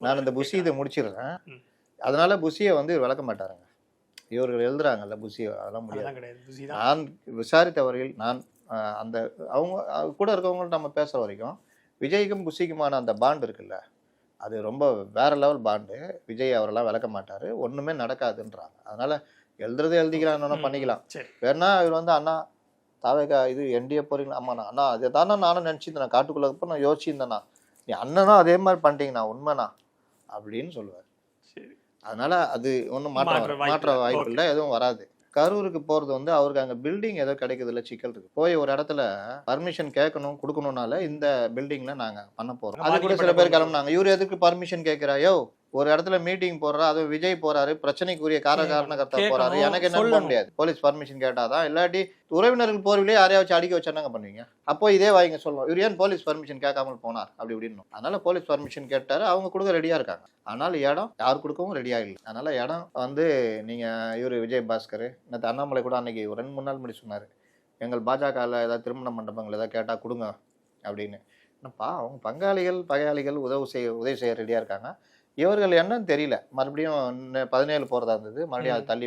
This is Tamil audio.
நான் இந்த புஷி இதை முடிச்சிடுறேன். அதனால புஷியை வந்து இவர் விளக்க மாட்டாருங்க. இவர்கள் எழுதுறாங்கல்ல புஷியை அதெல்லாம் முடியாது. நான் விசாரித்தவரையில் நான் அந்த அவங்க கூட இருக்கவங்கள்ட்ட நம்ம பேசுகிற வரைக்கும் விஜய்க்கும் குஷிக்குமான அந்த பாண்ட் இருக்குல்ல அது ரொம்ப வேற லெவல் பாண்டு. விஜய் அவரெல்லாம் விளக்க மாட்டார். ஒன்றுமே நடக்காதுன்றாங்க. அதனால எழுதுறதை எழுதிக்கிறான் ம். பண்ணிக்கலாம். வேணா இவர் வந்து அண்ணா தாவேகா இது என்டிஏ போறீங்களா ஆமாண்ணா அண்ணா அதை தானே நானும் நினச்சிருந்தேன் காட்டுக்குள்ள நான் யோசிச்சிருந்தேண்ணா நீ அண்ணனும் அதே மாதிரி பண்ணிட்டீங்கண்ணா உண்மைண்ணா. அப்படின்னு சொல்லுவார். சரி. அதனால அது ஒன்றும் மாற்ற மாற்ற இல்லை. வாய்ப்பு இல்லை எதுவும் வராது. கரூருக்கு போறது வந்து அவருக்கு அங்க பில்டிங் ஏதோ கிடைக்குதுல சிக்கல் இருக்கு. போய் ஒரு இடத்துல பர்மிஷன் கேட்கணும் கொடுக்கணும்னால இந்த பில்டிங்ல நாங்க பண்ண போறோம். அது கூட சில பேர் கிளம்புனாங்க. இவர் எதுக்கு பர்மிஷன் கேட்கிறாயோ ஒரு இடத்துல மீட்டிங் போடுறா அதுவும் விஜய் போறாரு பிரச்சனைக்குரிய கார காரணகர்த்தா போறாரு. எனக்கு என்ன சொல்லணும். முடியாது. போலீஸ் பர்மிஷன் கேட்டாதான். இல்லாட்டி உறவினர்கள் போர்விலே யாரையா வச்சு அடிக்க வச்சு என்னங்க பண்ணுவீங்க? அப்போ இதே வாங்க சொல்லுவோம் இவர் ஏன் போலீஸ் பர்மிஷன் கேட்காமல் போனார்? அப்படி இப்படின்னு அதனால போலீஸ் பர்மிஷன் கேட்டாரு. அவங்க கொடுக்க ரெடியா இருக்காங்க. ஆனால் இடம் யார் கொடுக்கவும் ரெடியா இல்லை. அதனால இடம் வந்து நீங்க இவர் விஜய் பாஸ்கர் நேற்று அண்ணாமலை கூட அன்னைக்கு ஒரு ரெண்டு மூணு நாள் முன்னாடி சொன்னாரு. எங்கள் பாஜகவில் ஏதாவது திருமண மண்டபங்கள் ஏதாவது கேட்டால் கொடுங்க அப்படின்னு. என்னப்பா அவங்க பங்காளிகள் பகையாளிகள் உதவி செய்ய உதவி செய்ய ரெடியாக இருக்காங்க. இவர்கள் என்னன்னு தெரியல. மறுபடியும் பதினேழு போகிறதா இருந்தது. மறுபடியும் அதை தள்ளி